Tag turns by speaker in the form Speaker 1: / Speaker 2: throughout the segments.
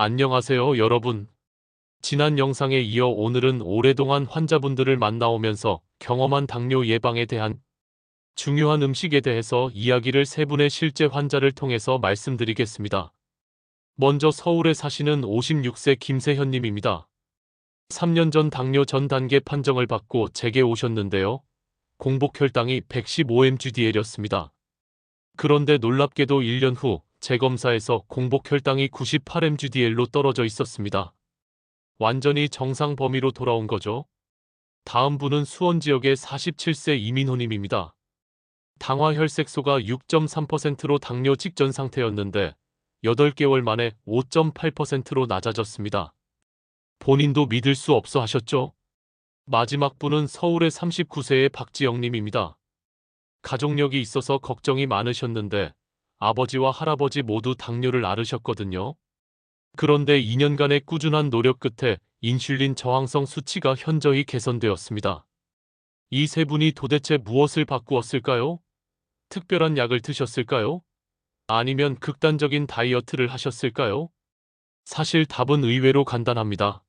Speaker 1: 안녕하세요, 여러분. 지난 영상에 이어 오늘은 오랫동안 환자분들을 만나오면서 경험한 당뇨 예방에 대한 중요한 음식에 대해서 이야기를 세 분의 실제 환자를 통해서 말씀드리겠습니다. 먼저 서울에 사시는 56세 김세현님입니다. 3년 전 당뇨 전 단계 판정을 받고 제게 오셨는데요. 공복 혈당이 115mg/dl이었습니다. 그런데 놀랍게도 1년 후 재검사에서 공복 혈당이 98mg/dl로 떨어져 있었습니다. 완전히 정상 범위로 돌아온 거죠. 다음 분은 수원 지역의 47세 이민호님입니다. 당화 혈색소가 6.3%로 당뇨 직전 상태였는데 8개월 만에 5.8%로 낮아졌습니다. 본인도 믿을 수 없어 하셨죠? 마지막 분은 서울의 39세의 박지영님입니다. 가족력이 있어서 걱정이 많으셨는데 아버지와 할아버지 모두 당뇨를 앓으셨거든요. 그런데 2년간의 꾸준한 노력 끝에 인슐린 저항성 수치가 현저히 개선되었습니다. 이 세 분이 도대체 무엇을 바꾸었을까요? 특별한 약을 드셨을까요? 아니면 극단적인 다이어트를 하셨을까요? 사실 답은 의외로 간단합니다.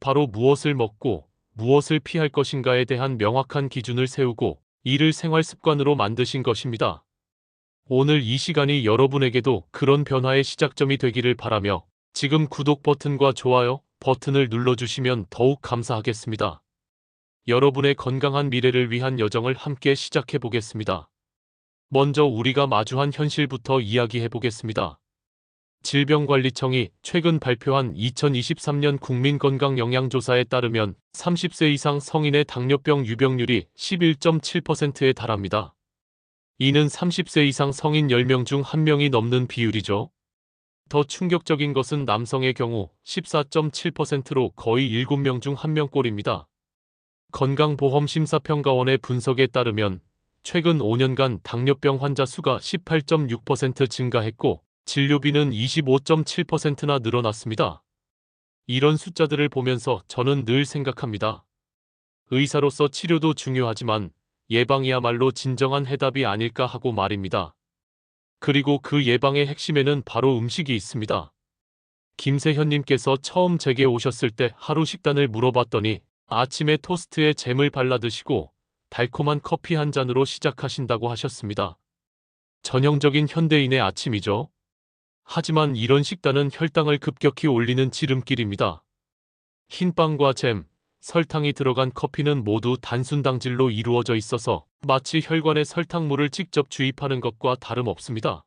Speaker 1: 바로 무엇을 먹고 무엇을 피할 것인가에 대한 명확한 기준을 세우고 이를 생활 습관으로 만드신 것입니다. 오늘 이 시간이 여러분에게도 그런 변화의 시작점이 되기를 바라며 지금 구독 버튼과 좋아요 버튼을 눌러주시면 더욱 감사하겠습니다. 여러분의 건강한 미래를 위한 여정을 함께 시작해 보겠습니다. 먼저 우리가 마주한 현실부터 이야기해 보겠습니다. 질병관리청이 최근 발표한 2023년 국민건강영양조사에 따르면 30세 이상 성인의 당뇨병 유병률이 11.7%에 달합니다. 이는 30세 이상 성인 10명 중 1명이 넘는 비율이죠. 더 충격적인 것은 남성의 경우 14.7%로 거의 7명 중 1명꼴입니다. 건강보험심사평가원의 분석에 따르면 최근 5년간 당뇨병 환자 수가 18.6% 증가했고 진료비는 25.7%나 늘어났습니다. 이런 숫자들을 보면서 저는 늘 생각합니다. 의사로서 치료도 중요하지만 예방이야말로 진정한 해답이 아닐까 하고 말입니다. 그리고 그 예방의 핵심에는 바로 음식이 있습니다. 김세현님께서 처음 제게 오셨을 때 하루 식단을 물어봤더니 아침에 토스트에 잼을 발라 드시고 달콤한 커피 한 잔으로 시작하신다고 하셨습니다. 전형적인 현대인의 아침이죠. 하지만 이런 식단은 혈당을 급격히 올리는 지름길입니다. 흰빵과 잼, 설탕이 들어간 커피는 모두 단순 당질로 이루어져 있어서 마치 혈관에 설탕물을 직접 주입하는 것과 다름없습니다.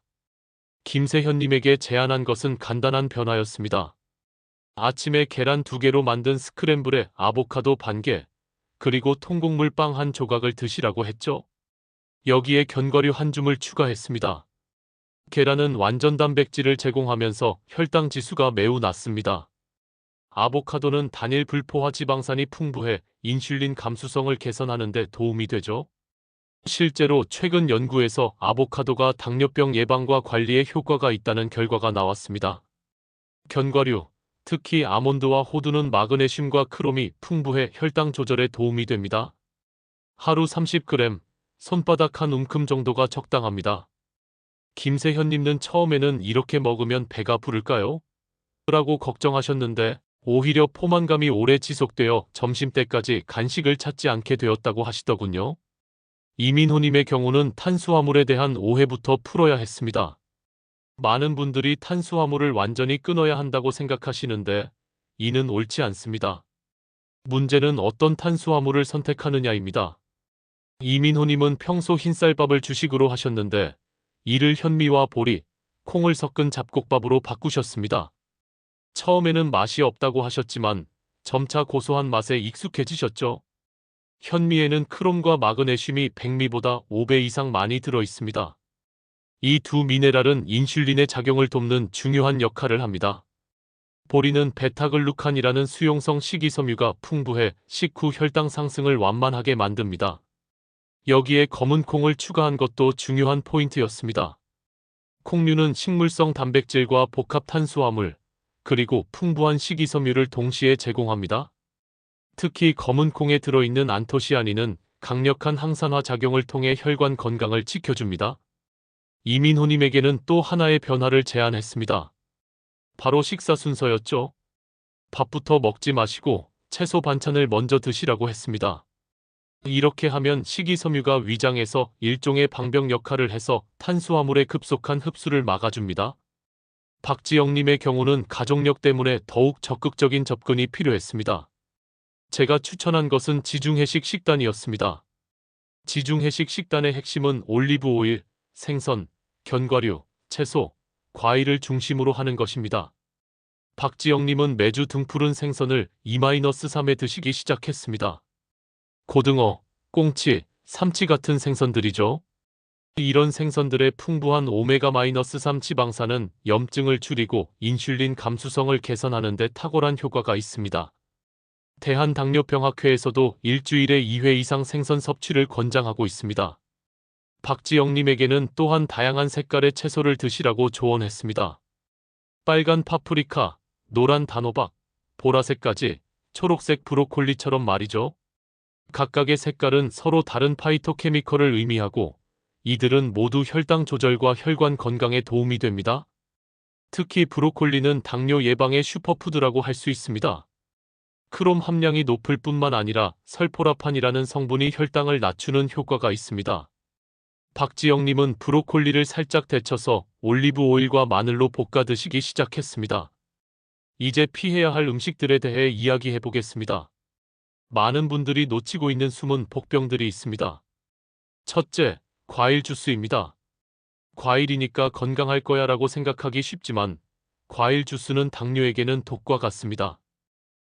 Speaker 1: 김세현님에게 제안한 것은 간단한 변화였습니다. 아침에 계란 두 개로 만든 스크램블에 아보카도 반 개, 그리고 통곡물 빵 한 조각을 드시라고 했죠. 여기에 견과류 한 줌을 추가했습니다. 계란은 완전 단백질을 제공하면서 혈당 지수가 매우 낮습니다. 아보카도는 단일 불포화 지방산이 풍부해 인슐린 감수성을 개선하는 데 도움이 되죠. 실제로 최근 연구에서 아보카도가 당뇨병 예방과 관리에 효과가 있다는 결과가 나왔습니다. 견과류, 특히 아몬드와 호두는 마그네슘과 크롬이 풍부해 혈당 조절에 도움이 됩니다. 하루 30g, 손바닥 한 움큼 정도가 적당합니다. 김세현님은 처음에는 이렇게 먹으면 배가 부를까요? 라고 걱정하셨는데 오히려 포만감이 오래 지속되어 점심때까지 간식을 찾지 않게 되었다고 하시더군요. 이민호님의 경우는 탄수화물에 대한 오해부터 풀어야 했습니다. 많은 분들이 탄수화물을 완전히 끊어야 한다고 생각하시는데 이는 옳지 않습니다. 문제는 어떤 탄수화물을 선택하느냐입니다. 이민호님은 평소 흰쌀밥을 주식으로 하셨는데 이를 현미와 보리, 콩을 섞은 잡곡밥으로 바꾸셨습니다. 처음에는 맛이 없다고 하셨지만 점차 고소한 맛에 익숙해지셨죠. 현미에는 크롬과 마그네슘이 백미보다 5배 이상 많이 들어 있습니다. 이 두 미네랄은 인슐린의 작용을 돕는 중요한 역할을 합니다. 보리는 베타글루칸이라는 수용성 식이섬유가 풍부해 식후 혈당 상승을 완만하게 만듭니다. 여기에 검은 콩을 추가한 것도 중요한 포인트였습니다. 콩류는 식물성 단백질과 복합 탄수화물, 그리고 풍부한 식이섬유를 동시에 제공합니다. 특히 검은 콩에 들어있는 안토시아닌은 강력한 항산화 작용을 통해 혈관 건강을 지켜줍니다. 이민호님에게는 또 하나의 변화를 제안했습니다. 바로 식사 순서였죠. 밥부터 먹지 마시고 채소 반찬을 먼저 드시라고 했습니다. 이렇게 하면 식이섬유가 위장에서 일종의 방병 역할을 해서 탄수화물의 급속한 흡수를 막아줍니다. 박지영님의 경우는 가족력 때문에 더욱 적극적인 접근이 필요했습니다. 제가 추천한 것은 지중해식 식단이었습니다. 지중해식 식단의 핵심은 올리브 오일, 생선, 견과류, 채소, 과일을 중심으로 하는 것입니다. 박지영님은 매주 등푸른 생선을 2-3에 드시기 시작했습니다. 고등어, 꽁치, 삼치 같은 생선들이죠. 이런 생선들의 풍부한 오메가-3 지방산은 염증을 줄이고 인슐린 감수성을 개선하는 데 탁월한 효과가 있습니다. 대한당뇨병학회에서도 일주일에 2회 이상 생선 섭취를 권장하고 있습니다. 박지영님에게는 또한 다양한 색깔의 채소를 드시라고 조언했습니다. 빨간 파프리카, 노란 단호박, 보라색까지 초록색 브로콜리처럼 말이죠. 각각의 색깔은 서로 다른 파이토케미컬을 의미하고 이들은 모두 혈당 조절과 혈관 건강에 도움이 됩니다. 특히 브로콜리는 당뇨 예방의 슈퍼푸드라고 할 수 있습니다. 크롬 함량이 높을 뿐만 아니라 설포라판이라는 성분이 혈당을 낮추는 효과가 있습니다. 박지영님은 브로콜리를 살짝 데쳐서 올리브 오일과 마늘로 볶아 드시기 시작했습니다. 이제 피해야 할 음식들에 대해 이야기해 보겠습니다. 많은 분들이 놓치고 있는 숨은 복병들이 있습니다. 첫째, 과일 주스입니다. 과일이니까 건강할 거야 라고 생각하기 쉽지만 과일 주스는 당뇨에게는 독과 같습니다.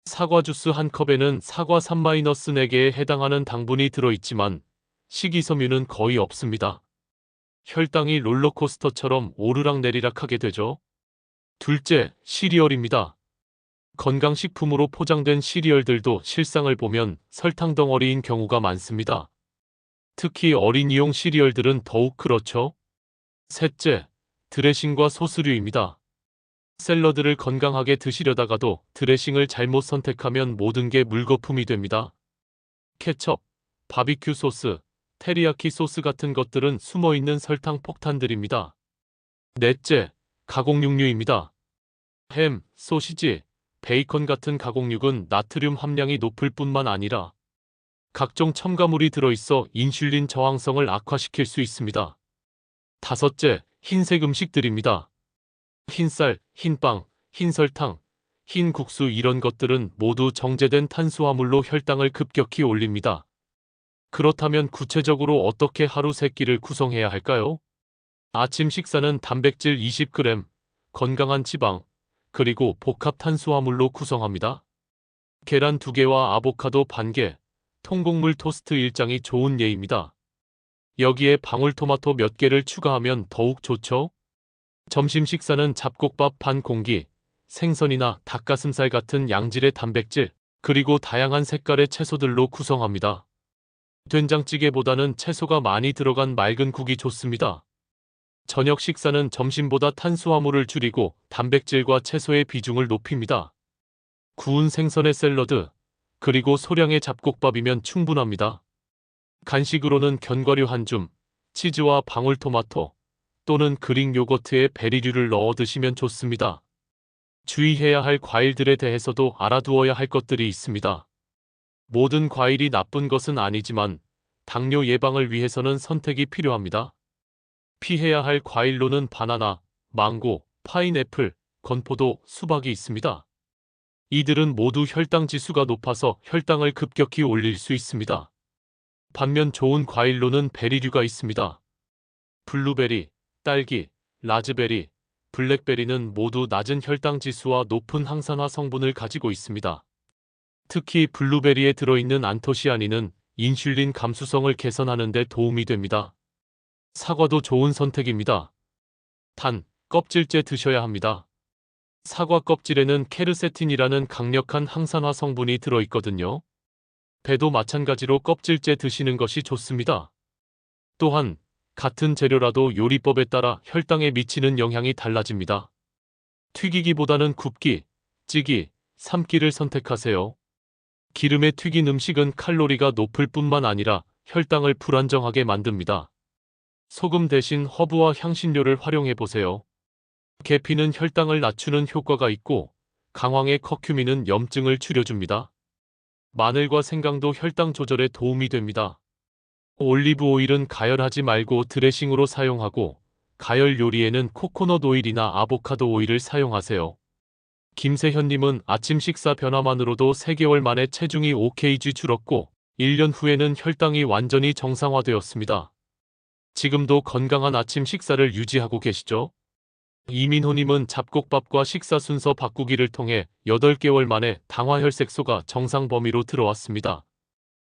Speaker 1: 사과 주스 한 컵에는 사과 3-4개에 해당하는 당분이 들어있지만 식이섬유는 거의 없습니다. 혈당이 롤러코스터처럼 오르락내리락 하게 되죠. 둘째, 시리얼입니다. 건강식품으로 포장된 시리얼들도 실상을 보면 설탕 덩어리인 경우가 많습니다. 특히 어린이용 시리얼들은 더욱 그렇죠. 셋째, 드레싱과 소스류입니다. 샐러드를 건강하게 드시려다가도 드레싱을 잘못 선택하면 모든 게 물거품이 됩니다. 케첩, 바비큐 소스, 테리야키 소스 같은 것들은 숨어있는 설탕 폭탄들입니다. 넷째, 가공육류입니다. 햄, 소시지, 베이컨 같은 가공육은 나트륨 함량이 높을 뿐만 아니라 각종 첨가물이 들어있어 인슐린 저항성을 악화시킬 수 있습니다. 다섯째, 흰색 음식들입니다. 흰쌀, 흰빵, 흰설탕, 흰 국수 이런 것들은 모두 정제된 탄수화물로 혈당을 급격히 올립니다. 그렇다면 구체적으로 어떻게 하루 세 끼를 구성해야 할까요? 아침 식사는 단백질 20g, 건강한 지방, 그리고 복합 탄수화물로 구성합니다. 계란 2개와 아보카도 반개, 통곡물 토스트 1장이 좋은 예입니다. 여기에 방울토마토 몇 개를 추가하면 더욱 좋죠? 점심 식사는 잡곡밥 반 공기, 생선이나 닭가슴살 같은 양질의 단백질, 그리고 다양한 색깔의 채소들로 구성합니다. 된장찌개보다는 채소가 많이 들어간 맑은 국이 좋습니다. 저녁 식사는 점심보다 탄수화물을 줄이고 단백질과 채소의 비중을 높입니다. 구운 생선의 샐러드, 그리고 소량의 잡곡밥이면 충분합니다. 간식으로는 견과류 한 줌, 치즈와 방울토마토 또는 그릭 요거트에 베리류를 넣어 드시면 좋습니다. 주의해야 할 과일들에 대해서도 알아두어야 할 것들이 있습니다. 모든 과일이 나쁜 것은 아니지만 당뇨 예방을 위해서는 선택이 필요합니다. 피해야 할 과일로는 바나나, 망고, 파인애플, 건포도, 수박이 있습니다. 이들은 모두 혈당 지수가 높아서 혈당을 급격히 올릴 수 있습니다. 반면 좋은 과일로는 베리류가 있습니다. 블루베리, 딸기, 라즈베리, 블랙베리는 모두 낮은 혈당 지수와 높은 항산화 성분을 가지고 있습니다. 특히 블루베리에 들어있는 안토시아닌은 인슐린 감수성을 개선하는 데 도움이 됩니다. 사과도 좋은 선택입니다. 단, 껍질째 드셔야 합니다. 사과 껍질에는 케르세틴이라는 강력한 항산화 성분이 들어있거든요. 배도 마찬가지로 껍질째 드시는 것이 좋습니다. 또한 같은 재료라도 요리법에 따라 혈당에 미치는 영향이 달라집니다. 튀기기보다는 굽기, 찌기, 삶기를 선택하세요. 기름에 튀긴 음식은 칼로리가 높을 뿐만 아니라 혈당을 불안정하게 만듭니다. 소금 대신 허브와 향신료를 활용해 보세요. 계피는 혈당을 낮추는 효과가 있고 강황의 커큐민은 염증을 줄여줍니다. 마늘과 생강도 혈당 조절에 도움이 됩니다. 올리브 오일은 가열하지 말고 드레싱으로 사용하고 가열 요리에는 코코넛 오일이나 아보카도 오일을 사용하세요. 김세현님은 아침 식사 변화만으로도 3개월 만에 체중이 5kg 줄었고 1년 후에는 혈당이 완전히 정상화되었습니다. 지금도 건강한 아침 식사를 유지하고 계시죠? 이민호님은 잡곡밥과 식사 순서 바꾸기를 통해 8개월 만에 당화혈색소가 정상 범위로 들어왔습니다.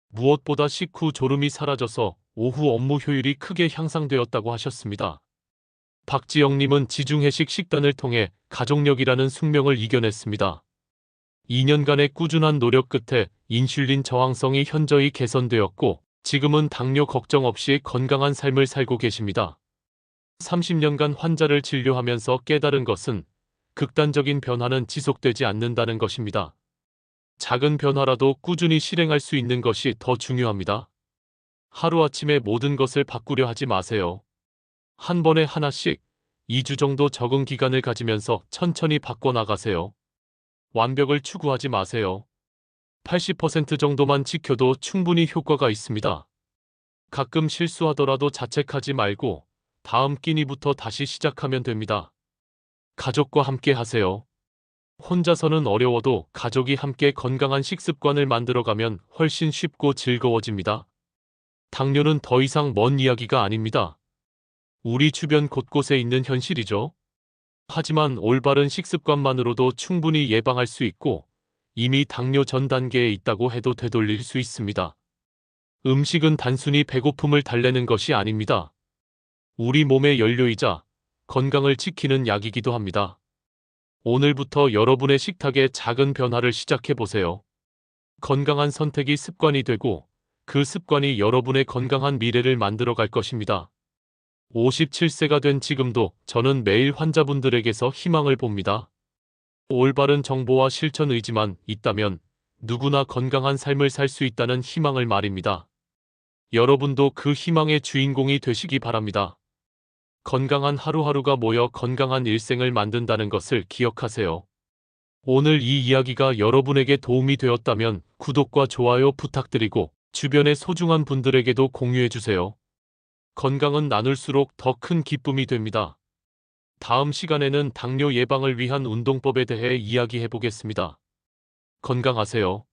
Speaker 1: 무엇보다 식후 졸음이 사라져서 오후 업무 효율이 크게 향상되었다고 하셨습니다. 박지영님은 지중해식 식단을 통해 가족력이라는 숙명을 이겨냈습니다. 2년간의 꾸준한 노력 끝에 인슐린 저항성이 현저히 개선되었고 지금은 당뇨 걱정 없이 건강한 삶을 살고 계십니다. 30년간 환자를 진료하면서 깨달은 것은 극단적인 변화는 지속되지 않는다는 것입니다. 작은 변화라도 꾸준히 실행할 수 있는 것이 더 중요합니다. 하루아침에 모든 것을 바꾸려 하지 마세요. 한 번에 하나씩 2주 정도 적응 기간을 가지면서 천천히 바꿔나가세요. 완벽을 추구하지 마세요. 80% 정도만 지켜도 충분히 효과가 있습니다. 가끔 실수하더라도 자책하지 말고 다음 끼니부터 다시 시작하면 됩니다. 가족과 함께 하세요. 혼자서는 어려워도 가족이 함께 건강한 식습관을 만들어가면 훨씬 쉽고 즐거워집니다. 당뇨는 더 이상 먼 이야기가 아닙니다. 우리 주변 곳곳에 있는 현실이죠. 하지만 올바른 식습관만으로도 충분히 예방할 수 있고 이미 당뇨 전 단계에 있다고 해도 되돌릴 수 있습니다. 음식은 단순히 배고픔을 달래는 것이 아닙니다. 우리 몸의 연료이자 건강을 지키는 약이기도 합니다. 오늘부터 여러분의 식탁에 작은 변화를 시작해 보세요. 건강한 선택이 습관이 되고 그 습관이 여러분의 건강한 미래를 만들어 갈 것입니다. 57세가 된 지금도 저는 매일 환자분들에게서 희망을 봅니다. 올바른 정보와 실천 의지만 있다면 누구나 건강한 삶을 살 수 있다는 희망을 말입니다. 여러분도 그 희망의 주인공이 되시기 바랍니다. 건강한 하루하루가 모여 건강한 일생을 만든다는 것을 기억하세요. 오늘 이 이야기가 여러분에게 도움이 되었다면 구독과 좋아요 부탁드리고 주변의 소중한 분들에게도 공유해주세요. 건강은 나눌수록 더 큰 기쁨이 됩니다. 다음 시간에는 당뇨 예방을 위한 운동법에 대해 이야기해 보겠습니다. 건강하세요.